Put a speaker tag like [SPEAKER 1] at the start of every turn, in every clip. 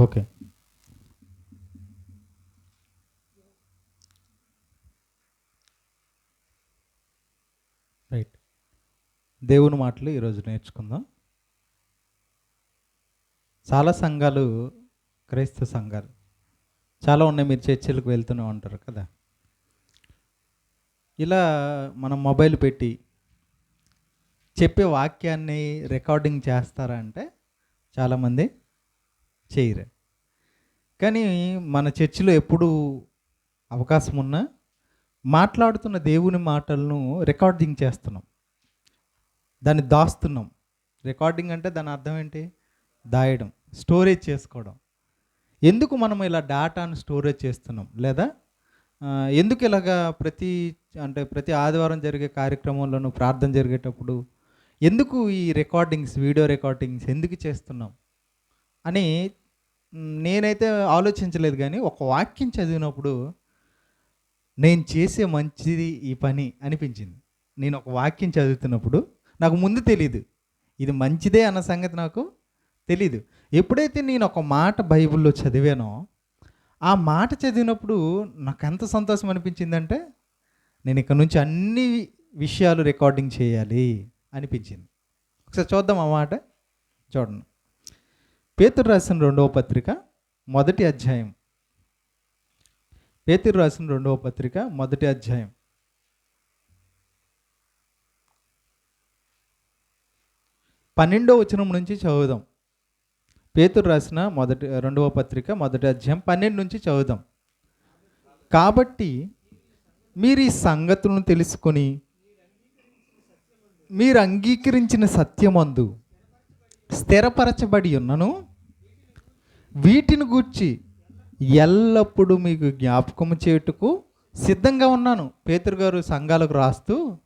[SPEAKER 1] Okay. Right. దేవుని మాటలు ఈరోజు నేర్చుకుందాం. చాలా సంఘాలు క్రైస్తవ సంఘాలు చాలా ఉన్నాయి మీరు చర్చిలకు వెళ్తూనే ఉంటారు కదా. ఇలా మనం మొబైల్ పెట్టి చెప్పే వాక్యాన్ని రికార్డింగ్ చేస్తారా అంటే చాలామంది చేయరు. కానీ మన చర్చిలో ఎప్పుడు అవకాశం ఉన్నా మాట్లాడుతున్న దేవుని మాటలను రికార్డింగ్ చేస్తున్నాం. దాన్ని దాస్తున్నాం. రికార్డింగ్ అంటే దాని అర్థం ఏంటి? దాయడం స్టోరేజ్ చేసుకోవడం. ఎందుకు మనం ఇలా డేటాను స్టోరేజ్ చేస్తున్నాం? లేదా ఎందుకు ఇలాగా ప్రతి అంటే ప్రతి ఆదివారం జరిగే కార్యక్రమంలోనూ ప్రార్థన జరిగేటప్పుడు ఎందుకు ఈ రికార్డింగ్స్ వీడియో రికార్డింగ్స్ ఎందుకు చేస్తున్నాం? అని నేనైతే ఆలోచించలేదు కానీ ఒక వాక్యం చదివినప్పుడు నేను చేసే మంచిది ఈ పని అనిపించింది. నేను ఒక వాక్యం చదువుతున్నప్పుడు నాకు ముందు తెలియదు ఇది మంచిదే అన్న సంగతి నాకు తెలీదు. ఎప్పుడైతే నేను ఒక మాట బైబిల్లో చదివానో ఆ మాట చదివినప్పుడు నాకు ఎంత సంతోషం అనిపించిందంటే నేను ఇక్కడ నుంచి అన్ని విషయాలు రికార్డింగ్ చేయాలి అనిపించింది. ఒకసారి చూద్దాం ఆ మాట. చూడండి. పేతురు రాసిన రెండవ పత్రిక మొదటి అధ్యాయం. పేతురు రాసిన రెండవ పత్రిక మొదటి అధ్యాయం. పన్నెండో వచనం నుంచి చదువుదాం. పేతురు రాసిన మొదటి రెండవ పత్రిక మొదటి అధ్యాయం పన్నెండు నుంచి చదువుదాం. కాబట్టి మీరు ఈ సంగతులను తెలుసుకొని మీరు అంగీకరించిన సత్యమందు స్థిరపరచబడి ఉన్నను వీటిని గూర్చి ఎల్లప్పుడూ మీకు జ్ఞాపకం చేయుటకు సిద్ధంగా ఉన్నాను. పేతురు గారు సంఘాలకు రాస్తూ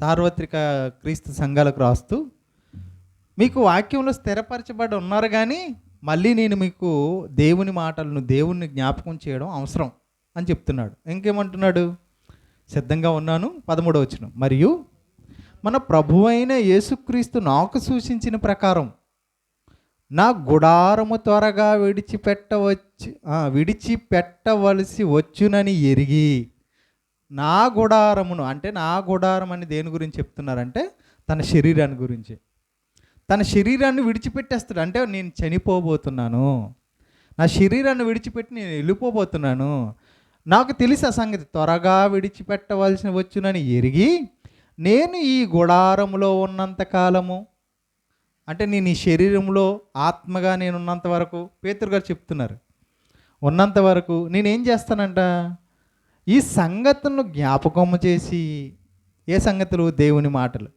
[SPEAKER 1] సార్వత్రిక క్రీస్తు సంఘాలకు రాస్తూ మీకు వాక్యంలో స్థిరపరచబడి ఉన్నారు కానీ మళ్ళీ నేను మీకు దేవుని మాటలను దేవుణ్ణి జ్ఞాపకం చేయడం అవసరం అని చెప్తున్నాడు. ఇంకేమంటున్నాడు? సిద్ధంగా ఉన్నాను. పదమూడవ వచ్చిన మరియు మన ప్రభువైన యేసుక్రీస్తు నాకు సూచించిన ప్రకారం నా గుడారము త్వరగా విడిచిపెట్టవచ్చు విడిచిపెట్టవలసి వచ్చునని ఎరిగి నా గుడారమును అంటే నా గుడారం అని దేని గురించి చెప్తున్నారంటే తన శరీరాన్ని గురించి. తన శరీరాన్ని విడిచిపెట్టేస్తాడు. అంటే నేను చనిపోబోతున్నాను. నా శరీరాన్ని విడిచిపెట్టి నేను వెళ్ళిపోబోతున్నాను. నాకు తెలిసి ఆ సంగతి త్వరగా విడిచిపెట్టవలసిన వచ్చునని ఎరిగి నేను ఈ గుడారములో ఉన్నంత కాలము అంటే నేను ఈ శరీరంలో ఆత్మగా నేనున్నంత వరకు పేతురు గారు చెప్తున్నారు. ఉన్నంత వరకు నేనేం చేస్తానంట? ఈ సంగతులను జ్ఞాపకం చేసి ఏ సంగతులు? దేవుని మాటలు.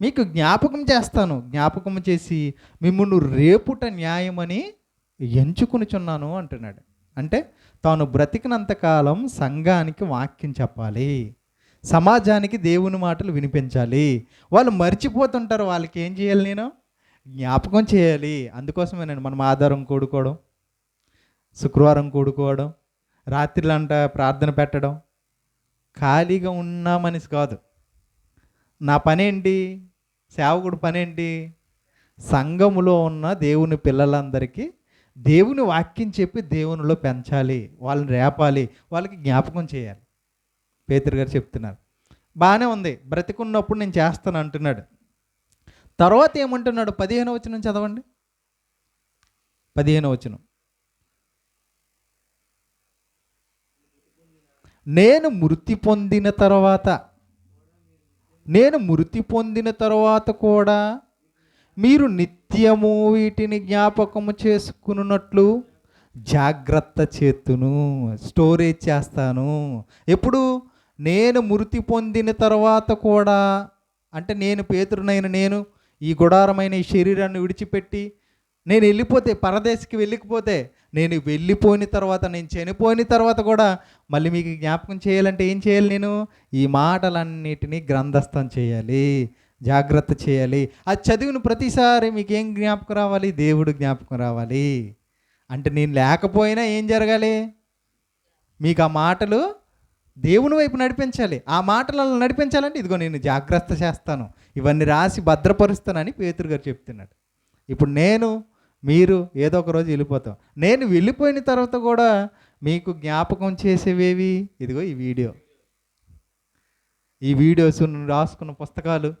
[SPEAKER 1] మీకు జ్ఞాపకం చేస్తాను. జ్ఞాపకం చేసి మిమ్మల్ని రేపుట న్యాయమని ఎంచుకునిచున్నాను అంటున్నాడు. అంటే తాను బ్రతికినంత కాలం సంఘానికి వాక్యం చెప్పాలి. సమాజానికి దేవుని మాటలు వినిపించాలి. వాళ్ళు మర్చిపోతుంటారు. వాళ్ళకి ఏం చేయాలి నేను? జ్ఞాపకం చేయాలి. అందుకోసమే నేను మనం ఆధారం కూడుకోవడం శుక్రవారం కూడుకోవడం రాత్రిలంట ప్రార్థన పెట్టడం. ఖాళీగా ఉన్న మనిషి కాదు. నా పనేంటి? సేవకుడు పనేంటి? సంఘములో ఉన్న దేవుని పిల్లలందరికీ దేవుని వాక్యం చెప్పి దేవునిలో పెంచాలి. వాళ్ళని రేపాలి. వాళ్ళకి జ్ఞాపకం చేయాలి. పేతురు గారు చెప్తున్నారు. బాగానే ఉంది. బ్రతికున్నప్పుడు నేను చేస్తాను అంటున్నాడు. తర్వాత ఏమంటున్నాడు? పదిహేను వచనం చదవండి. పదిహేను వచనం. నేను మృతి పొందిన తర్వాత నేను మృతి పొందిన తర్వాత కూడా మీరు నిత్యము వీటిని జ్ఞాపకము చేసుకున్నట్లు జాగ్రత్త చేతును స్టోరేజ్ చేస్తాను. ఎప్పుడు? నేను మృతి పొందిన తర్వాత కూడా అంటే నేను పేతురునైన నేను ఈ గుడారమైన ఈ శరీరాన్ని విడిచిపెట్టి నేను వెళ్ళిపోతే పరదేశికి వెళ్ళిపోతే నేను వెళ్ళిపోయిన తర్వాత నేను చనిపోయిన తర్వాత కూడా మళ్ళీ మీకు జ్ఞాపకం చేయాలంటే ఏం చేయాలి నేను? ఈ మాటలన్నిటినీ గ్రంథస్థం చేయాలి జాగ్రత్త చేయాలి. అది చదివిన ప్రతిసారి మీకు ఏం జ్ఞాపకం రావాలి? దేవుడు జ్ఞాపకం రావాలి. అంటే నేను లేకపోయినా ఏం జరగాలి? మీకు ఆ మాటలు దేవుని వైపు నడిపించాలి. ఆ మాటలను నడిపించాలంటే ఇదిగో నేను జాగ్రత్త చేస్తాను. ఇవన్నీ రాసి భద్రపరుస్తానని పేతురు గారు చెప్తున్నాడు. ఇప్పుడు నేను మీరు ఏదో ఒక రోజు వెళ్ళిపోతాం. నేను వెళ్ళిపోయిన తర్వాత కూడా మీకు జ్ఞాపకం చేసేవేవి? ఇదిగో ఈ వీడియో. ఈ వీడియోస్ రాసుకున్న పుస్తకాలు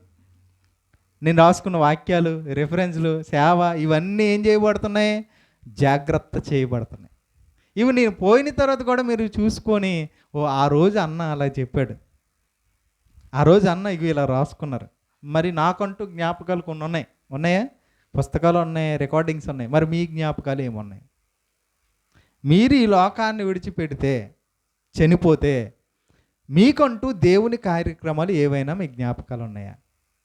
[SPEAKER 1] నేను రాసుకున్న వాక్యాలు రెఫరెన్స్లు సేవ ఇవన్నీ ఏం చేయబడుతున్నాయి? జాగ్రత్త చేయబడుతున్నాయి. ఇవి నేను పోయిన తర్వాత కూడా మీరు చూసుకొని ఓ ఆ రోజు అన్న అలా చెప్పాడు. ఆ రోజు అన్న ఇవి ఇలా రాసుకున్నారు. మరి నాకంటూ జ్ఞాపకాలు కొన్ని ఉన్నాయి. ఉన్నాయా? పుస్తకాలు ఉన్నాయి రికార్డింగ్స్ ఉన్నాయి. మరి మీ జ్ఞాపకాలు ఏమున్నాయి? మీరు ఈ లోకాన్ని విడిచిపెడితే చనిపోతే మీకంటూ దేవుని కార్యక్రమాలు ఏవైనా మీ జ్ఞాపకాలు ఉన్నాయా?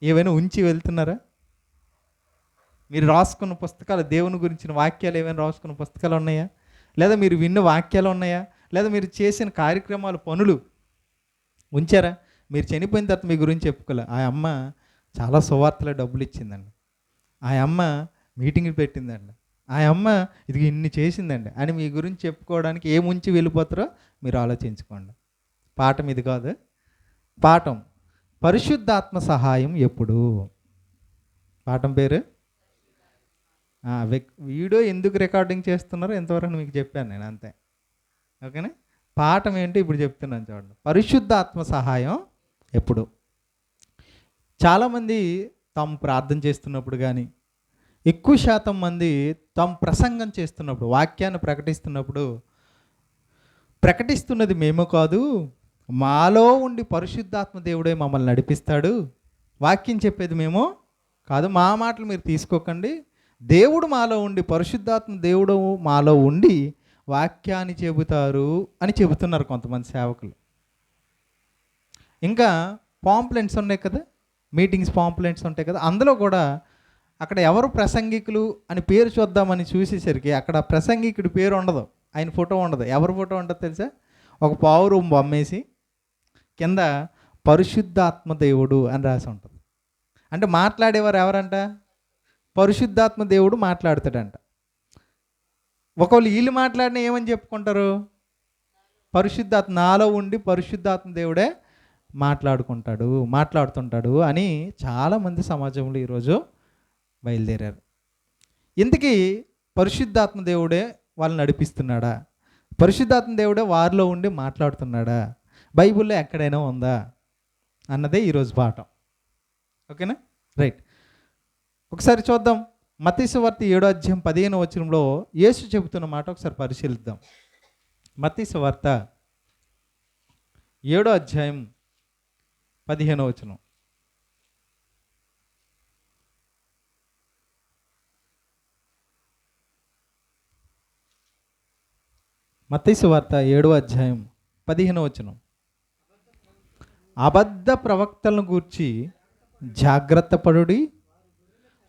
[SPEAKER 1] ఏవైనా ఉంచి వెళ్తున్నారా? మీరు రాసుకున్న పుస్తకాలు దేవుని గురించిన వాక్యాలు ఏమైనా రాసుకున్న పుస్తకాలు ఉన్నాయా? లేదా మీరు విన్న వాక్యాలు ఉన్నాయా? లేదా మీరు చేసిన కార్యక్రమాలు పనులు ఉంచారా? మీరు చనిపోయిన తర్వాత మీ గురించి చెప్పుకోలే. ఆ అమ్మ చాలా సువార్తల డబ్బులు ఇచ్చిందండి ఆ అమ్మ మీటింగ్ పెట్టిందండి. ఆ అమ్మ ఇది ఇన్ని చేసిందండి. అని మీ గురించి చెప్పుకోవడానికి ఏ ముంచి వెళ్ళిపోతారో మీరు ఆలోచించుకోండి. పాఠం ఇది కాదు. పాఠం పరిశుద్ధాత్మ సహాయం ఎప్పుడు. పాఠం పేరు? వీడియో ఎందుకు రికార్డింగ్ చేస్తున్నారో ఎంతవరకు మీకు చెప్పాను నేను అంతే. ఓకేనా? పాఠం ఏంటి ఇప్పుడు చెప్తున్నాను చూడండి. పరిశుద్ధాత్మ సహాయం ఎప్పుడు. చాలామంది తాము ప్రార్థన చేస్తున్నప్పుడు కానీ ఎక్కువ శాతం మంది తాము ప్రసంగం చేస్తున్నప్పుడు వాక్యాన్ని ప్రకటిస్తున్నప్పుడు ప్రకటిస్తున్నది మేము కాదు మాలో ఉండి పరిశుద్ధాత్మ దేవుడే మమ్మల్ని నడిపిస్తాడు. వాక్యం చెప్పేది మేము కాదు మా మాటలు మీరు తీసుకోకండి. దేవుడు మాలో ఉండి పరిశుద్ధాత్మ దేవుడు మాలో ఉండి వాక్యాన్ని చెబుతారు అని చెబుతున్నారు కొంతమంది సేవకులు. ఇంకా పాంప్లెంట్స్ ఉన్నాయి కదా? మీటింగ్స్ పాంప్లెంట్స్ ఉంటాయి కదా అందులో కూడా అక్కడ ఎవరు ప్రసంగికులు అని పేరు చూద్దామని చూసేసరికి అక్కడ ప్రసంగికుడి పేరు ఉండదు ఆయన ఫోటో ఉండదు. ఎవరి ఫోటో ఉండదు తెలుసా? ఒక పావు రూమ్ బొమ్మేసి కింద పరిశుద్ధాత్మ దేవుడు అని రాసి ఉంటుంది. అంటే మాట్లాడేవారు ఎవరంట? పరిశుద్ధాత్మ దేవుడు మాట్లాడతాడంట. ఒకవేళ వీళ్ళు మాట్లాడిన ఏమని చెప్పుకుంటారు? పరిశుద్ధాత్మ నాలో ఉండి పరిశుద్ధాత్మ దేవుడే మాట్లాడుకుంటాడు మాట్లాడుతుంటాడు అని చాలామంది సమాజంలో ఈరోజు బయలుదేరారు. ఇంతకీ పరిశుద్ధాత్మ దేవుడే వాళ్ళని నడిపిస్తున్నాడా? పరిశుద్ధాత్మ దేవుడే వారిలో ఉండి మాట్లాడుతున్నాడా? బైబిల్లో ఎక్కడైనా ఉందా? అన్నదే ఈరోజు పాఠం. ఓకేనా? రైట్. ఒకసారి చూద్దాం. మతీసు వార్త ఏడో అధ్యాయం పదిహేను వచనంలో యేసు చెబుతున్న మాట ఒకసారి పరిశీలిద్దాం. మతీసు వార్త ఏడో అధ్యాయం పదిహేనో వచనం. మత్తైసు వార్త ఏడో అధ్యాయం పదిహేనో వచనం. అబద్ధ ప్రవక్తలను గూర్చి జాగ్రత్త పడుడి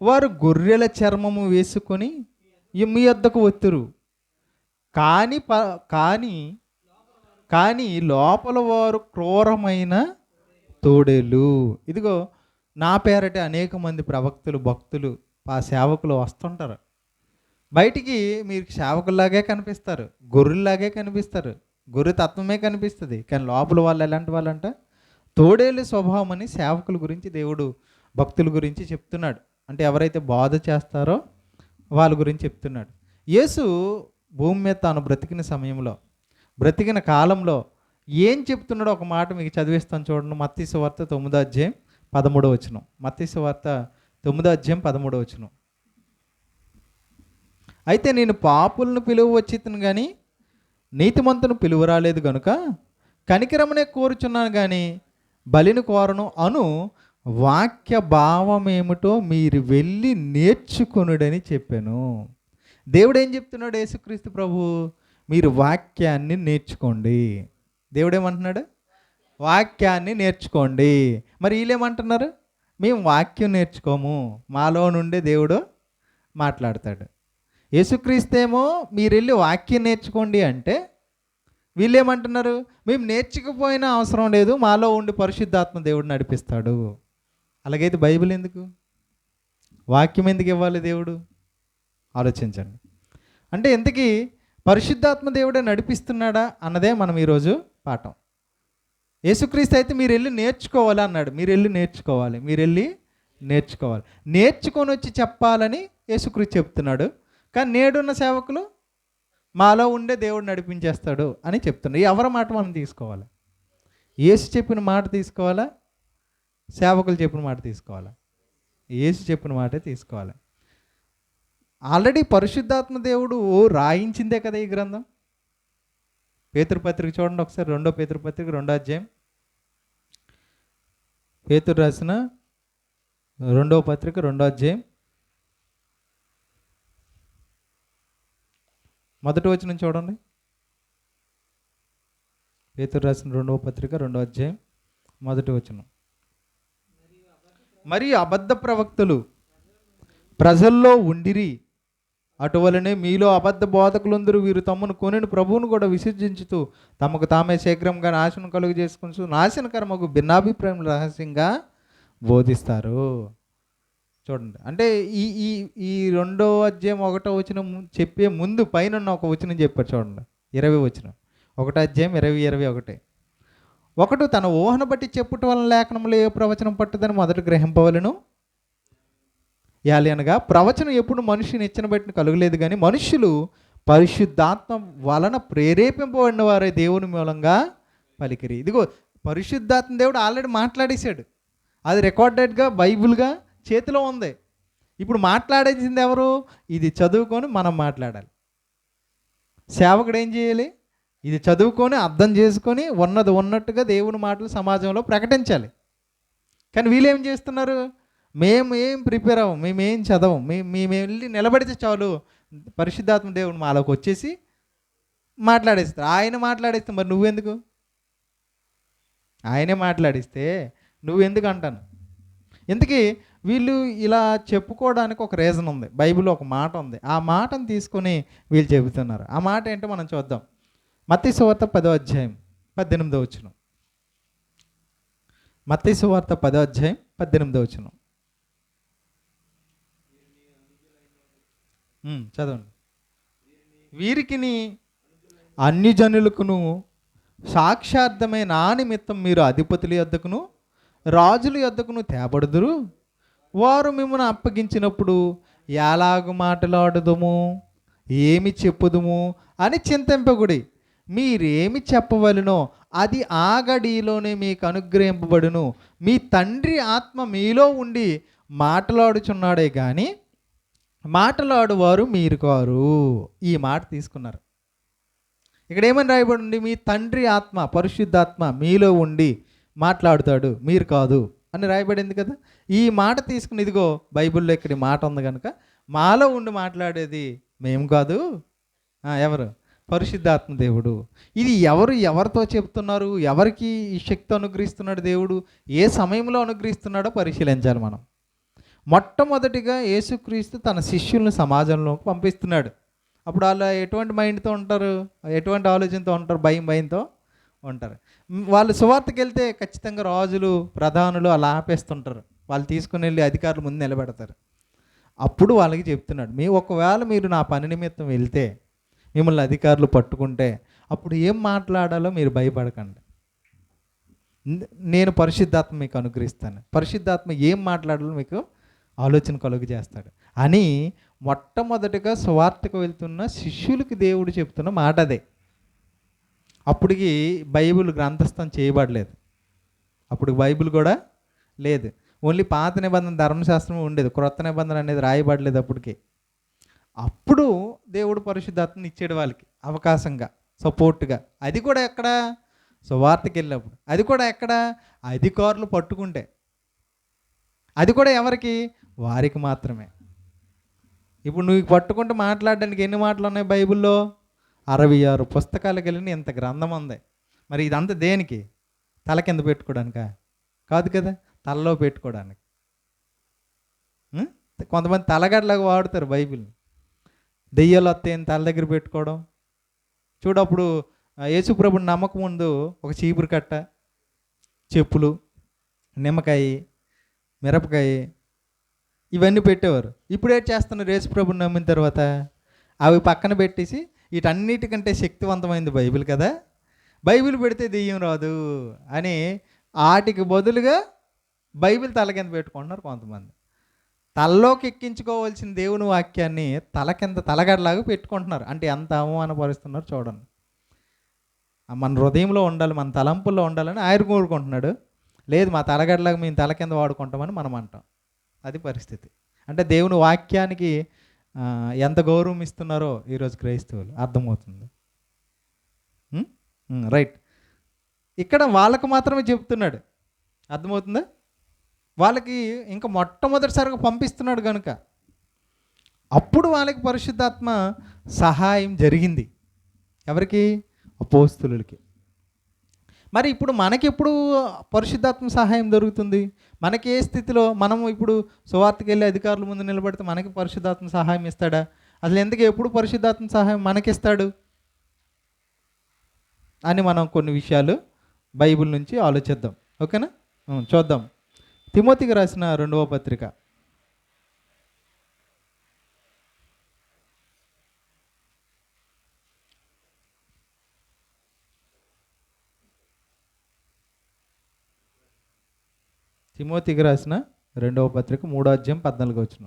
[SPEAKER 1] వారు గొర్రెల చర్మము వేసుకొని మీ వద్దకు వత్తురు. కానీ ప కానీ కానీ లోపల వారు క్రూరమైన తోడేలు. ఇదిగో నా పేరట అనేక మంది ప్రవక్తులు భక్తులు ఆ సేవకులు వస్తుంటారు. బయటికి మీరు సేవకుల్లాగే కనిపిస్తారు గొర్రెల్లాగే కనిపిస్తారు గొర్రె తత్వమే కనిపిస్తుంది. కానీ లోపల వాళ్ళు ఎలాంటి వాళ్ళంట? తోడేలు స్వభావం అని సేవకుల గురించి దేవుడు భక్తుల గురించి చెప్తున్నాడు. అంటే ఎవరైతే బాధ చేస్తారో వాళ్ళ గురించి చెప్తున్నాడు. యేసు భూమి మీద తాను బ్రతికిన సమయంలో బ్రతికిన కాలంలో ఏం చెప్తున్నాడో ఒక మాట మీకు చదివిస్తాను చూడండి. మత్తి వార్త తొమ్మిదో అధ్యాయం పదమూడో వచనం. మత్తి వార్త తొమ్మిదో అధ్యాయం పదమూడో వచనం. అయితే నేను పాపులను పిలువ వచ్చితను కానీ నీతిమంతును పిలువ రాలేదు గనుక కనికరమనే కోరుచున్నాను కానీ బలిని కోరను అను వాక్య భావమేమిటో మీరు వెళ్ళి నేర్చుకొనుడని చెప్పాను. దేవుడు ఏం చెప్తున్నాడు? యేసుక్రీస్తు ప్రభు మీరు వాక్యాన్ని నేర్చుకోండి. దేవుడు ఏమంటున్నాడు వాక్యాన్ని నేర్చుకోండి. మరి వీళ్ళేమంటున్నారు? మేము వాక్యం నేర్చుకోము. మాలో నుండే దేవుడు మాట్లాడతాడు. యేసుక్రీస్తేమో మీరు వెళ్ళి వాక్యం నేర్చుకోండి అంటే వీళ్ళేమంటున్నారు? మేము నేర్చుకుపోయినా అవసరం లేదు. మాలో ఉండి పరిశుద్ధాత్మ దేవుడు నడిపిస్తాడు. అలాగైతే బైబిల్ ఎందుకు? వాక్యం ఎందుకు ఇవ్వాలి దేవుడు? ఆలోచించండి. అంటే ఎంతకీ పరిశుద్ధాత్మ దేవుడే నడిపిస్తున్నాడా అన్నదే మనం ఈరోజు పాఠం. యేసుక్రీస్తు అయితే మీరు వెళ్ళి నేర్చుకోవాలి అన్నాడు. మీరు వెళ్ళి నేర్చుకోవాలి. మీరు వెళ్ళి నేర్చుకోవాలి. నేర్చుకొని వచ్చి చెప్పాలని యేసుక్రీస్తు చెప్తున్నాడు. కానీ నేడున్న సేవకులు మాలో ఉండే దేవుడు నడిపించేస్తాడు అని చెప్తున్నాడు ఎవరి మాట మనం తీసుకోవాలి? యేసు చెప్పిన మాట తీసుకోవాలా? సేవకులు చెప్పిన మాట తీసుకోవాలా? యేసు చెప్పిన మాటే తీసుకోవాలి. ఆల్రెడీ పరిశుద్ధాత్మ దేవుడు రాయించిందే కదా ఈ గ్రంథం? పేతృపత్రిక చూడండి ఒకసారి రెండో పేతృపత్రిక రెండో అధ్యాయం. పేతురు రాసిన రెండో పత్రిక రెండో అధ్యాయం. మొదటి వచనం చూడండి. పేతురు రాసిన రెండవ పత్రిక రెండో అధ్యాయం మొదటి వచనం. మరియు అబద్ధ ప్రవక్తలు ప్రజల్లో ఉండిరి అటువలనే మీలో అబద్ధ బోధకులందరూ వీరు తమను కొనిన ప్రభువును కూడా విసర్జించుతూ తమకు తామే శీఘ్రంగా నాశనం కలుగు చేసుకుని నాశనకరమకు భిన్నాభిప్రాయం రహస్యంగా బోధిస్తారు. చూడండి. అంటే ఈ ఈ ఈ రెండో అధ్యాయం ఒకటో వచ్చిన చెప్పే ముందు పైన ఒక వచనం చెప్పారు చూడండి. ఇరవై వచనం. ఒకటో అధ్యాయం ఇరవై ఇరవై ఒకటి. ఒకటి తన ఊహను బట్టి చెప్పుట వలన లేఖనంలో ఏ ప్రవచనం పట్టుదని మొదట గ్రహింపవలను? యాలి అనగా ప్రవచనం ఎప్పుడు మనిషిని ఇచ్చిన బట్టి కలుగలేదు కానీ మనుషులు పరిశుద్ధాత్మ వలన ప్రేరేపింపబడిన వారే దేవుని మూలంగా పలికిరి. ఇదిగో పరిశుద్ధాత్మ దేవుడు ఆల్రెడీ మాట్లాడేశాడు. అది రికార్డెడ్గా బైబిల్గా చేతిలో ఉంది. ఇప్పుడు మాట్లాడేసింది ఎవరు? ఇది చదువుకొని మనం మాట్లాడాలి. సేవకుడు ఏం చేయాలి? ఇది చదువుకొని అర్థం చేసుకొని ఉన్నది ఉన్నట్టుగా దేవుని మాటలు సమాజంలో ప్రకటించాలి. కానీ వీళ్ళు ఏం చేస్తున్నారు? మేము ఏం ప్రిపేర్ అవ్వం మేము ఏం చదవం మేము మేము వెళ్ళి నిలబడితే చాలు. పరిశుద్ధాత్మ దేవుడు మాలోకి వచ్చేసి మాట్లాడేస్తారు ఆయన మాట్లాడేస్తే మరి నువ్వెందుకు? ఆయనే మాట్లాడిస్తే నువ్వెందుకు అంటాను? ఇంతకీ వీళ్ళు ఇలా చెప్పుకోవడానికి ఒక రీజన్ ఉంది. బైబిల్లో ఒక మాట ఉంది. ఆ మాటను తీసుకొని వీళ్ళు చెబుతున్నారు. ఆ మాట ఏంటో మనం చూద్దాం. మత్తి సువార్త పదో అధ్యాయం పద్దెనిమిదో వచ్చును మత్తి సువార్త పదో అధ్యాయం పద్దెనిమిదో వచ్చినాం చదవండి. వీరికిని అన్ని జనులకును సాక్షార్థమై నా నిమిత్తం మీరు అధిపతుల యొద్దకును రాజుల యొద్దకును తేబడుదురు. వారు మిమ్మల్ని అప్పగించినప్పుడు ఎలాగు మాట్లాడుదుము ఏమి చెప్పుదుము అని చింతింపకుడి మీరేమి చెప్పవలనో అది ఆ గడిలోనే మీకు అనుగ్రహింపబడును. మీ తండ్రి ఆత్మ మీలో ఉండి మాట్లాడుచున్నాడే కానీ మాటలాడువారు మీరు కారు ఈ మాట తీసుకున్నారు. ఇక్కడ ఏమని రాయబడి ఉండి మీ తండ్రి ఆత్మ పరిశుద్ధాత్మ మీలో ఉండి మాట్లాడుతాడు మీరు కాదు అని రాయబడింది కదా? ఈ మాట తీసుకుని ఇదిగో బైబిల్లో ఇక్కడ మాట ఉంది కనుక మాలో ఉండి మాట్లాడేది మేము కాదు. ఎవరు? పరిశుద్ధాత్మ దేవుడు. ఇది ఎవరు ఎవరితో చెప్తున్నారు? ఎవరికి ఈ శక్తి అనుగ్రహిస్తున్నాడు దేవుడు? ఏ సమయంలో అనుగ్రహిస్తున్నాడో పరిశీలించాలి మనం. మొట్టమొదటిగా యేసుక్రీస్తు తన శిష్యులను సమాజంలోకి పంపిస్తున్నాడు. అప్పుడు వాళ్ళు ఎటువంటి మైండ్తో ఉంటారు? ఎటువంటి ఆలోచనతో ఉంటారు? భయం భయంతో ఉంటారు. వాళ్ళు సువార్తకి వెళ్తే ఖచ్చితంగా రాజులు ప్రధానులు అలా ఆపేస్తుంటారు. వాళ్ళు తీసుకుని వెళ్ళి అధికారులు ముందు నిలబెడతారు. అప్పుడు వాళ్ళకి చెప్తున్నాడు మీ ఒకవేళ మీరు నా పని నిమిత్తం వెళ్తే మిమ్మల్ని అధికారులు పట్టుకుంటే అప్పుడు ఏం మాట్లాడాలో మీరు భయపడకండి. నేను పరిశుద్ధాత్మ మీకు అనుగ్రహిస్తాను. పరిశుద్ధాత్మ ఏం మాట్లాడాలో మీకు ఆలోచన కలుగు చేస్తాడు. అని మొట్టమొదటిగా సువార్తకు వెళ్తున్న శిష్యులకి దేవుడు చెప్తున్న మాట అదే. అప్పటికి బైబిల్ గ్రంథస్థం చేయబడలేదు. అప్పుడు బైబిల్ కూడా లేదు. ఓన్లీ పాత నిబంధన ధర్మశాస్త్రం ఉండేది. క్రొత్త నిబంధన అనేది రాయబడలేదు అప్పటికి. అప్పుడు దేవుడు పరిశుద్ధాత్మని ఇచ్చాడు వాళ్ళకి అవకాశంగా సపోర్ట్గా. అది కూడా ఎక్కడ? సువార్తకి వెళ్ళినప్పుడు. అది కూడా ఎక్కడ? అధికారులు పట్టుకుంటే. అది కూడా ఎవరికి? వారికి మాత్రమే. ఇప్పుడు నువ్వు పట్టుకుంటూ మాట్లాడడానికి ఎన్ని మాటలు ఉన్నాయి బైబిల్లో? అరవై ఆరు పుస్తకాలు కలిగిన ఇంత గ్రంథం ఉంది. మరి ఇదంతా దేనికి? తల కింద పెట్టుకోవడానిక కాదు కదా తలలో పెట్టుకోవడానికి కొంతమంది తలగడలాగా వాడుతారు బైబిల్ని. దెయ్యాలు వస్తాయని తల దగ్గర పెట్టుకోవడం. చూడప్పుడు యేసుప్రభుని నమ్మకం ముందు ఒక చీపురు కట్ట చెప్పులు నిమ్మకాయ మిరపకాయ ఇవన్నీ పెట్టేవారు. ఇప్పుడు ఏం చేస్తున్నారు యేసుప్రభుని నమ్మిన తర్వాత? అవి పక్కన పెట్టేసి వీటన్నిటికంటే శక్తివంతమైంది బైబిల్ కదా? బైబిల్ పెడితే దెయ్యం రాదు అని వాటికి బదులుగా బైబిల్ తల కింద పెట్టుకుంటున్నారు కొంతమంది. తలలోకి ఎక్కించుకోవాల్సిన దేవుని వాక్యాన్ని తల కింద తలగడలాగా పెట్టుకుంటున్నారు. అంటే ఎంత అవమానపరుస్తున్నారు చూడండి. మన హృదయంలో ఉండాలి మన తలంపుల్లో ఉండాలని ఆయన కోరుకుంటున్నాడు. లేదు మా తలగడలాగా మేము తల కింద వాడుకుంటామని మనం అంటాం. అది పరిస్థితి. అంటే దేవుని వాక్యానికి ఎంత గౌరవం ఇస్తున్నారో ఈరోజు క్రైస్తవులు అర్థమవుతుంది. రైట్. ఇక్కడ వాళ్ళకు మాత్రమే చెప్తున్నాడు. అర్థమవుతుందా? వాళ్ళకి ఇంకా మొట్టమొదటిసారిగా పంపిస్తున్నాడు కనుక అప్పుడు వాళ్ళకి పరిశుద్ధాత్మ సహాయం జరిగింది. ఎవరికి? అపోస్తులకి. మరి ఇప్పుడు మనకెప్పుడు పరిశుద్ధాత్మ సహాయం దొరుకుతుంది? మనకి ఏ స్థితిలో మనం ఇప్పుడు సువార్తకి వెళ్ళి అధికారుల ముందు నిలబడితే మనకి పరిశుద్ధాత్మ సహాయం ఇస్తాడా? అసలు ఎందుకు ఎప్పుడు పరిశుద్ధాత్మ సహాయం మనకిస్తాడు? అని మనం కొన్ని విషయాలు బైబిల్ నుంచి ఆలోచిద్దాం. ఓకేనా? చూద్దాం. తిమోతికి రాసిన రెండవ పత్రిక. తిమోతికి రాసిన రెండవ పత్రిక మూడో అధ్యాయం పద్నాలుగు వచ్చిన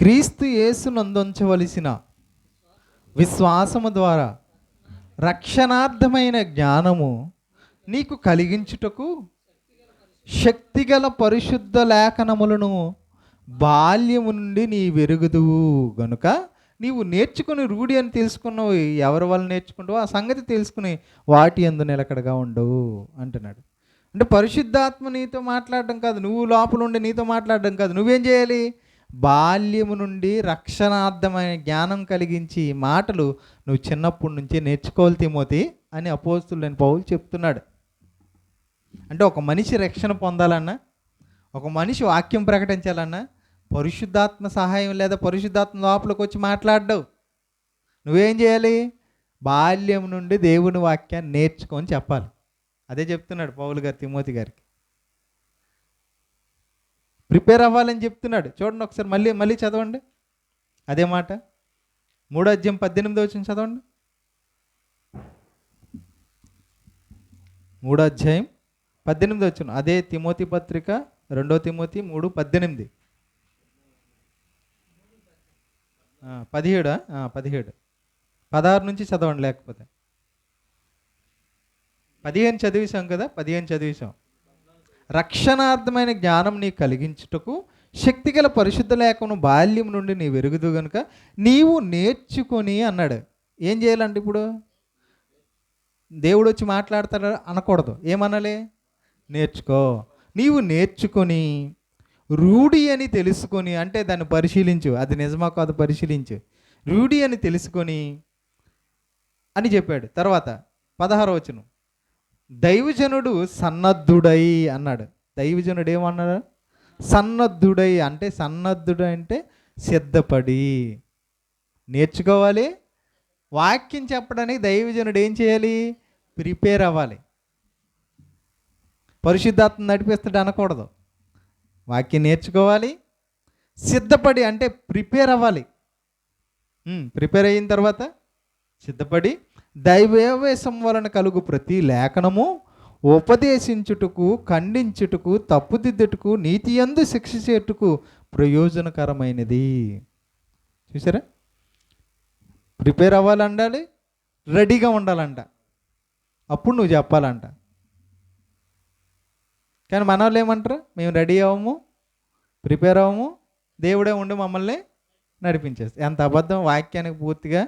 [SPEAKER 1] క్రీస్తు యేసు నందుంచవలసిన విశ్వాసము ద్వారా రక్షణార్థమైన జ్ఞానము నీకు కలిగించుటకు శక్తిగల పరిశుద్ధ లేఖనములను బాల్యము నుండి నీ వెరుగుదువు గనుక నీవు నేర్చుకుని రూఢి అని తెలుసుకున్నావు ఎవరి వల్ల నేర్చుకుంటావో ఆ సంగతి తెలుసుకుని వాటి ఎందు నిలకడగా ఉండవు అంటున్నాడు. అంటే పరిశుద్ధాత్మ నీతో మాట్లాడడం కాదు నువ్వు లోపల ఉండి నీతో మాట్లాడడం కాదు. నువ్వేం చేయాలి? బాల్యము నుండి రక్షణార్థమైన జ్ఞానం కలిగించి మాటలు నువ్వు చిన్నప్పటి నుంచే నేర్చుకోవాలి తిమోతి అని అపోస్తులని పౌలు చెప్తున్నాడు. అంటే ఒక మనిషి రక్షణ పొందాలన్నా ఒక మనిషి వాక్యం ప్రకటించాలన్నా పరిశుద్ధాత్మ సహాయం లేదా పరిశుద్ధాత్మ లోపలికి వచ్చి మాట్లాడవు నువ్వేం చేయాలి? బాల్యం నుండి దేవుని వాక్యాన్ని నేర్చుకొని చెప్పాలి. అదే చెప్తున్నాడు పౌలు గారు తిమోతి గారికి. ప్రిపేర్ అవ్వాలని చెప్తున్నాడు. చూడండి ఒకసారి మళ్ళీ మళ్ళీ చదవండి. అదే మాట. మూడో అధ్యాయం పద్దెనిమిది వచ్చిన చదవండి. మూడో అధ్యాయం పద్దెనిమిది వచ్చిన అదే తిమోతి పత్రిక రెండో తిమోతి మూడు పద్దెనిమిది ఆ, పదిహేడా? పదిహేడు. పదహారు నుంచి చదవండి లేకపోతే. పదిహేను చదివేశాం కదా పదిహేను చదివేశాం. రక్షణార్థమైన జ్ఞానం నీ కలిగించుటకు శక్తిగల పరిశుద్ధ లేఖను బాల్యం నుండి నీ వెరుగుదు గనుక నీవు నేర్చుకొని అన్నాడు. ఏం చేయాలండి ఇప్పుడు? దేవుడు వచ్చి మాట్లాడతాడు? అనకూడదు. ఏమనాలి? నేర్చుకో. నీవు నేర్చుకొని రూఢి అని తెలుసుకొని అంటే దాన్ని పరిశీలించు అది నిజమా కాదు పరిశీలించు. రూఢి అని తెలుసుకొని అని చెప్పాడు. తర్వాత పదహారవ వచనం. దైవజనుడు సన్నద్ధుడై అన్నాడు. దైవజనుడు ఏమన్నాడు? సన్నద్ధుడై అంటే సన్నద్ధుడు అంటే సిద్ధపడి. నేర్చుకోవాలి. వాక్యం చెప్పడానికి దైవజనుడు ఏం చేయాలి? ప్రిపేర్ అవ్వాలి. పరిశుద్ధాత్మ నడిపిస్తాడు అనకూడదు. వాక్యం నేర్చుకోవాలి సిద్ధపడి అంటే ప్రిపేర్ అవ్వాలి. ప్రిపేర్ అయిన తర్వాత సిద్ధపడి దైవేవేశం వలన కలుగు ప్రతి లేఖనము ఉపదేశించుటకు ఖండించుటకు తప్పుదిద్దుటకు నీతి యందు శిక్ష చేటుకు ప్రయోజనకరమైనది. చూసారా ప్రిపేర్ అవ్వాలండాలి రెడీగా ఉండాలంట. అప్పుడు నువ్వు చెప్పాలంట. కానీ మన వాళ్ళు ఏమంటారు? మేము రెడీ అవ్వము ప్రిపేర్ అవ్వము దేవుడే ఉండి మమ్మల్ని నడిపించేస్తాం ఎంత అబద్ధం వాక్యానికి పూర్తిగా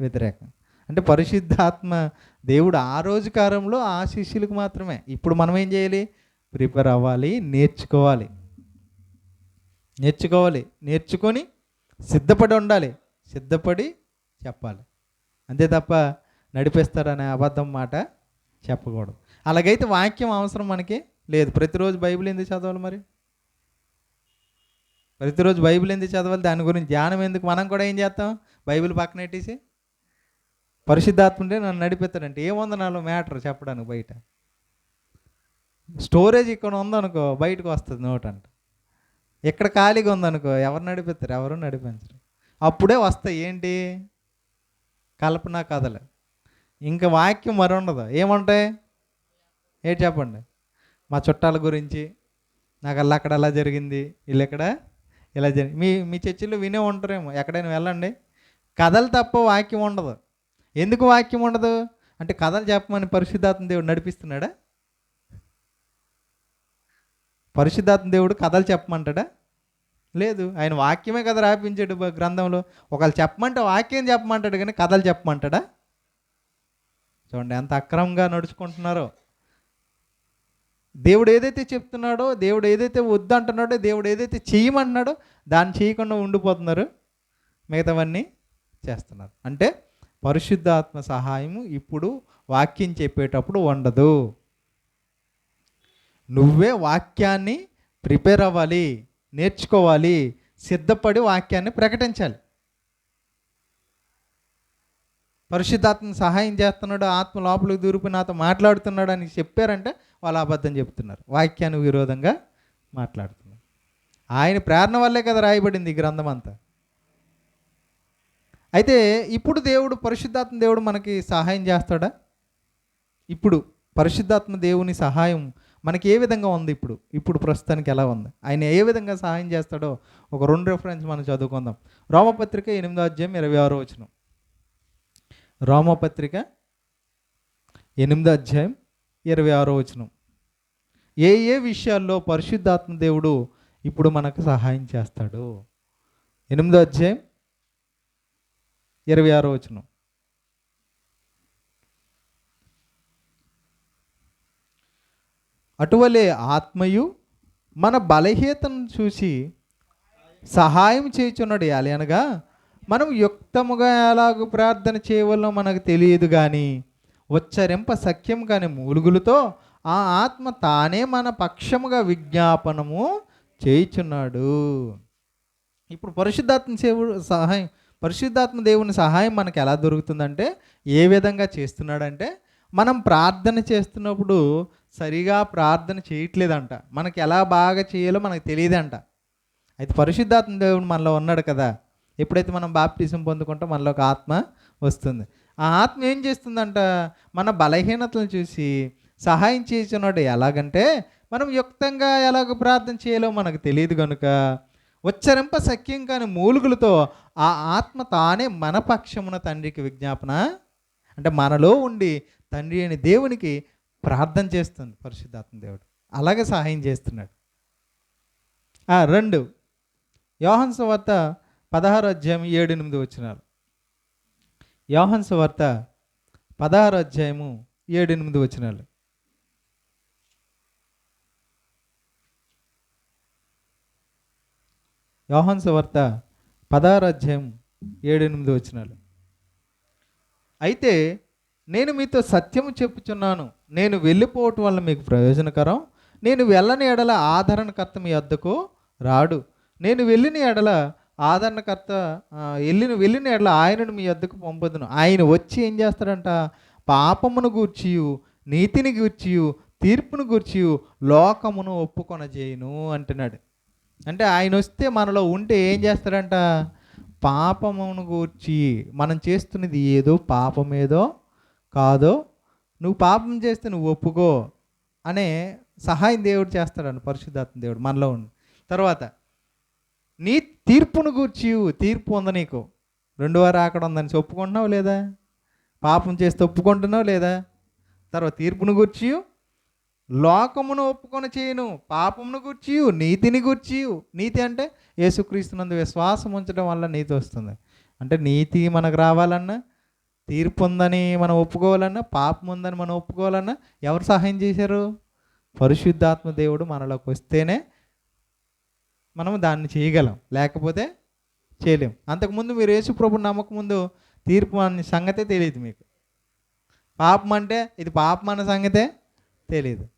[SPEAKER 1] వ్యతిరేకం. అంటే పరిశుద్ధాత్మ దేవుడు ఆ రోజు కాలంలో ఆ శిష్యులకు మాత్రమే. ఇప్పుడు మనం ఏం చేయాలి? ప్రిపేర్ అవ్వాలి నేర్చుకోవాలి. నేర్చుకోవాలి. నేర్చుకొని సిద్ధపడి ఉండాలి. సిద్ధపడి చెప్పాలి. అంతే తప్ప నడిపిస్తాడనే అబద్ధం మాట చెప్పకూడదు. అలాగైతే వాక్యం అవసరం మనకి. లేదు. ప్రతిరోజు బైబిల్ ఎందుకు చదవాలి మరి? ప్రతిరోజు బైబిల్ ఎందుకు చదవాలి? దాని గురించి ధ్యానం ఎందుకు? మనం కూడా ఏం చేస్తాం? బైబిల్ పక్కన పెట్టేసి పరిశుద్ధాత్మ నన్ను నడిపిస్తాడంటే ఏముంది నాలో మ్యాటర్ చెప్పడానికి బయట? స్టోరేజ్ ఇక్కడ ఉందనుకో బయటకు వస్తుంది నోట్ అంట. ఇక్కడ ఖాళీగా ఉందనుకో ఎవరు నడిపిస్తారు? ఎవరు నడిపించరు. అప్పుడే వస్తాయి. ఏంటి? కల్పన కథలు. ఇంకా వాక్యం మరి ఉండదు. ఏముంటాయి? ఏంటి చెప్పండి? మా చుట్టాల గురించి నాకు అలా అక్కడ అలా జరిగింది వీళ్ళు ఇక్కడ ఇలా జరిగింది మీ మీ చర్చిలో వినే ఉంటారేమో ఎక్కడైనా వెళ్ళండి. కథలు తప్ప వాక్యం ఉండదు. ఎందుకు వాక్యం ఉండదు? అంటే కథలు చెప్పమని పరిశుద్ధాత్మ దేవుడు నడిపిస్తున్నాడా? పరిశుద్ధాత్మ దేవుడు కథలు చెప్పమంటాడా? లేదు ఆయన వాక్యమే కదా రాపించాడు గ్రంథంలో. ఒకళ్ళు చెప్పమంటే వాక్యం చెప్పమంటాడు కానీ కథలు చెప్పమంటాడా? చూడండి ఎంత అక్రమంగా నడుచుకుంటున్నారో. దేవుడు ఏదైతే చెప్తున్నాడో దేవుడు ఏదైతే వద్దంటున్నాడో దేవుడు ఏదైతే చేయమంటున్నాడో దాన్ని చేయకుండా ఉండిపోతున్నారు. మిగతావన్నీ చేస్తున్నారు. అంటే పరిశుద్ధాత్మ సహాయము ఇప్పుడు వాక్యం చెప్పేటప్పుడు ఉండదు. నువ్వే వాక్యాన్ని ప్రిపేర్ అవ్వాలి నేర్చుకోవాలి సిద్ధపడి వాక్యాన్ని ప్రకటించాలి. పరిశుద్ధాత్మ సహాయం చేస్తున్నాడు ఆత్మ లోపలికి దూరిపోయి నాతో మాట్లాడుతున్నాడు అని చెప్పారంటే వాళ్ళు అబద్ధం చెప్తున్నారు. వాక్యానికి విరోధంగా మాట్లాడుతున్నారు. ఆయన ప్రేరణ వల్లే కదా రాయబడింది ఈ గ్రంథం అంతా. అయితే ఇప్పుడు దేవుడు పరిశుద్ధాత్మ దేవుడు మనకి సహాయం చేస్తాడా? ఇప్పుడు పరిశుద్ధాత్మ దేవుని సహాయం మనకి ఏ విధంగా ఉంది ఇప్పుడు? ఇప్పుడు ప్రస్తుతానికి ఎలా ఉంది? ఆయన ఏ విధంగా సహాయం చేస్తాడో ఒక రెండు రెఫరెన్స్ మనం చదువుకుందాం. రోమపత్రిక ఎనిమిదో అధ్యాయం ఇరవై ఆరో వచనం. రోమపత్రిక ఎనిమిదో అధ్యాయం ఇరవై ఆరో వచనం. ఏ ఏ విషయాల్లో పరిశుద్ధాత్మ దేవుడు ఇప్పుడు మనకు సహాయం చేస్తాడు? ఎనిమిదో అధ్యాయం ఇరవై ఆరో వచనం. అటువలే ఆత్మయు మన బలహీతను చూసి సహాయం చేయుచున్నాడు. అనగా మనం యుక్తముగా ఎలాగ ప్రార్థన చేయవలనో మనకు తెలియదు కానీ ఉచ్చరింప సఖ్యం కాని మూలుగులతో ఆ ఆత్మ తానే మన పక్షముగా విజ్ఞాపనము చేయుచున్నాడు. ఇప్పుడు పరిశుద్ధాత్మ సేవుడు సహాయం పరిశుద్ధాత్మ దేవుని సహాయం మనకు ఎలా దొరుకుతుందంటే ఏ విధంగా చేస్తున్నాడంటే మనం ప్రార్థన చేస్తున్నప్పుడు సరిగా ప్రార్థన చేయట్లేదంట. మనకి ఎలా బాగా చేయాలో మనకు తెలియదంట. అయితే పరిశుద్ధాత్మ దేవుడు మనలో ఉన్నాడు కదా. ఎప్పుడైతే మనం బాప్టిజం పొందుకుంటో మనలో ఒక ఆత్మ వస్తుంది. ఆ ఆత్మ ఏం చేస్తుందంట? మన బలహీనతలను చూసి సహాయం చేసినాడు ఎలాగంటే మనం యుక్తంగా ఎలాగ ప్రార్థన చేయాలో మనకు తెలియదు కనుక ఉచ్చరింప సఖ్యం కాని మూలుగులతో ఆ ఆత్మ తానే మన పక్షమున తండ్రికి విజ్ఞాపన అంటే మనలో ఉండి తండ్రి అని దేవునికి ప్రార్థన చేస్తుంది పరిశుద్ధాత్మ దేవుడు. అలాగే సహాయం చేస్తున్నాడు. రెండు యోహన్ వద్ద పదహారు అధ్యాయం ఏడు ఎనిమిది వచ్చినారు యోహన్ సువార్త పదహారు అధ్యాయము ఏడెనిమిది వచనాలు. వచ్చినారు యోహన్ సువార్త పదహారు అధ్యాయం ఏడెనిమిది వచనాలు. అయితే నేను మీతో సత్యము చెప్పుచున్నాను. నేను వెళ్ళిపోవటం వల్ల మీకు ప్రయోజనకరం. నేను వెళ్ళని ఎడల ఆదరణకర్త మీ వద్దకు రాడు. నేను వెళ్ళిన ఎడల ఆదరణకర్త వెళ్ళిన వెళ్ళిన ఎట్లా ఆయనను మీ వద్దకు పంపదును. ఆయన వచ్చి ఏం చేస్తాడంట? పాపమును గూర్చియు నీతిని గూర్చియు తీర్పును గూర్చియు లోకమును ఒప్పుకొన చేయను అంటున్నాడు. అంటే ఆయన వస్తే మనలో ఉంటే ఏం చేస్తాడంట? పాపమును గూర్చి మనం చేస్తున్నది ఏదో పాపమేదో కాదో నువ్వు పాపం చేస్తే నువ్వు ఒప్పుకో అనే సహాయం దేవుడు చేస్తాడంట పరిశుద్ధాత్మ దేవుడు మనలో ఉండి. తర్వాత నీ తీర్పును గూర్చి తీర్పు ఉంది నీకు. రెండవ రాకడ ఉందని ఒప్పుకుంటున్నావు లేదా? పాపం చేస్తే ఒప్పుకుంటున్నావు లేదా? తర్వాత తీర్పును గూర్చి లోకమును ఒప్పుకొని చేయను పాపమును గూర్చి నీతిని గూర్చి నీతి అంటే యేసుక్రీస్తునందు విశ్వాసం ఉంచడం వల్ల నీతి వస్తుంది. అంటే నీతి మనకు రావాలన్నా తీర్పు ఉందని మనం ఒప్పుకోవాలన్నా పాపం ఉందని మనం ఒప్పుకోవాలన్నా ఎవరు సహాయం చేశారు? పరిశుద్ధాత్మ దేవుడు మనలోకి వస్తేనే మనం దాన్ని చేయగలం లేకపోతే చేయలేం. అంతకుముందు మీరు యేసుప్రభు నమ్మకం ముందు తీర్పు అనే సంగతే తెలియదు మీకు. పాపం అంటే ఇది పాపం అన్న సంగతే తెలియదు.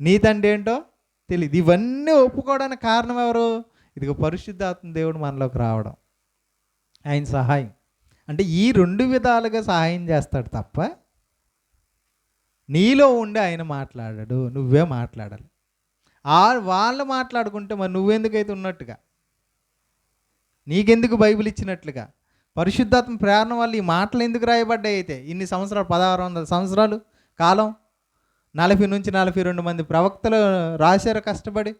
[SPEAKER 1] నీతి అంటే ఏంటో తెలియదు. ఇవన్నీ ఒప్పుకోవడానికి కారణం ఎవరు? ఇదిగో పరిశుద్ధాత్మ దేవుడు మనలోకి రావడం. ఆయన సహాయం. అంటే ఈ రెండు విధాలుగా సహాయం చేస్తాడు తప్ప నీలో ఉండి ఆయన మాట్లాడాడు నువ్వే మాట్లాడాలి. ఆ వాళ్ళు మాట్లాడుకుంటే మరి నువ్వెందుకైతే ఉన్నట్టుగా? నీకెందుకు బైబిల్ ఇచ్చినట్లుగా? పరిశుద్ధాత్మ ప్రేరణ వల్ల ఈ మాటలు ఎందుకు రాయబడ్డాయి అయితే? ఇన్ని సంవత్సరాలు పదహారు వందల సంవత్సరాలు కాలం నలభై నుంచి నలభై రెండు మంది ప్రవక్తలు రాశారు కష్టపడి.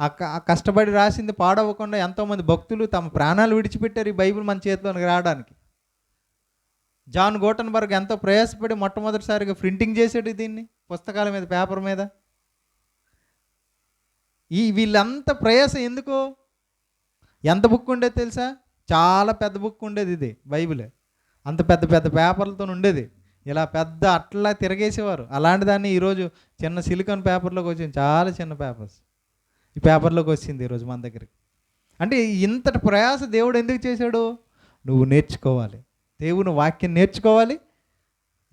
[SPEAKER 1] ఆ క- కష్టపడి రాసింది పాడవకుండా ఎంతోమంది భక్తులు తమ ప్రాణాలు విడిచిపెట్టారు ఈ బైబిల్ మన చేతిలోకి రావడానికి. జాన్ గోటన్బర్గ్ ఎంతో ప్రయాసపడి మొట్టమొదటిసారిగా ప్రింటింగ్ చేసాడు దీన్ని పుస్తకాల మీద పేపర్ మీద. ఈ వీళ్ళంత ప్రయాస ఎందుకు? ఎంత బుక్ ఉండేది తెలుసా? చాలా పెద్ద బుక్ ఉండేది ఇది బైబిల్. అంత పెద్ద పెద్ద పేపర్లతో ఉండేది. ఇలా పెద్ద అట్లా తిరగేసేవారు. అలాంటి దాన్ని ఈరోజు చిన్న సిలికాన్ పేపర్లోకి వచ్చింది. చాలా చిన్న పేపర్స్ ఈ పేపర్లోకి వచ్చింది ఈరోజు మన దగ్గరికి. అంటే ఇంతటి ప్రయాస దేవుడు ఎందుకు చేశాడు? నువ్వు నేర్చుకోవాలి. దేవుని వాక్యం నేర్చుకోవాలి.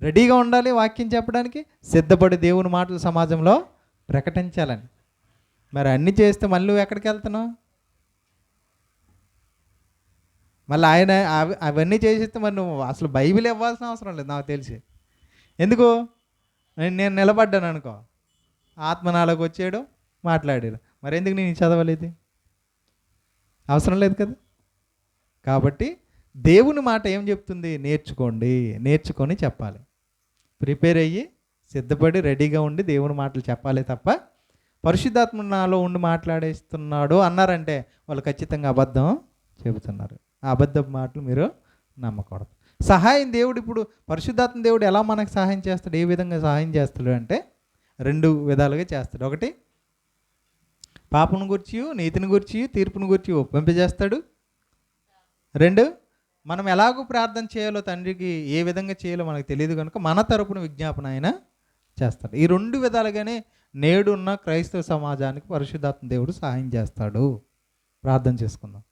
[SPEAKER 1] రెడీగా ఉండాలి వాక్యం చెప్పడానికి. సిద్ధపడి దేవుని మాటలు సమాజంలో ప్రకటించాలని. మరి అన్నీ చేస్తే మళ్ళీ నువ్వు ఎక్కడికి వెళ్తున్నావు? మళ్ళీ ఆయన అవి అవన్నీ చేసేస్తే మరి నువ్వు అసలు బైబిల్ ఇవ్వాల్సిన అవసరం లేదు నాకు తెలిసి. ఎందుకు? నేను నేను నిలబడ్డాను అనుకో. ఆత్మ నాలోకి వచ్చాడు మాట్లాడాడు. మరి ఎందుకు నేను చదవలేదు? అవసరం లేదు కదా? కాబట్టి దేవుని మాట ఏం చెప్తుంది? నేర్చుకోండి నేర్చుకొని చెప్పాలి. ప్రిపేర్ అయ్యి సిద్ధపడి రెడీగా ఉండి దేవుని మాటలు చెప్పాలి తప్ప పరిశుద్ధాత్మ నాలో ఉండి మాట్లాడేస్తున్నాడు అన్నారంటే వాళ్ళు ఖచ్చితంగా అబద్ధం చెబుతున్నారు. ఆ అబద్ధపు మాటలు మీరు నమ్మకూడదు. సహాయం దేవుడు ఇప్పుడు పరిశుద్ధాత్మ దేవుడు ఎలా మనకు సహాయం చేస్తాడు? ఏ విధంగా సహాయం చేస్తాడు అంటే రెండు విధాలుగా చేస్తాడు. ఒకటి పాపను గురించి నీతిని గురించి తీర్పును గురించి ఒప్పింపజేస్తాడు. రెండు మనం ఎలాగో ప్రార్థన చేయాలో తండ్రికి ఏ విధంగా చేయాలో మనకు తెలియదు కనుక మన తరపున విజ్ఞాపన ఆయన చేస్తాడు. ఈ రెండు విధాలుగానే నేడున్న క్రైస్తవ సమాజానికి పరిశుద్ధాత్మ దేవుడు సహాయం చేస్తాడు. ప్రార్థన చేసుకుందాం.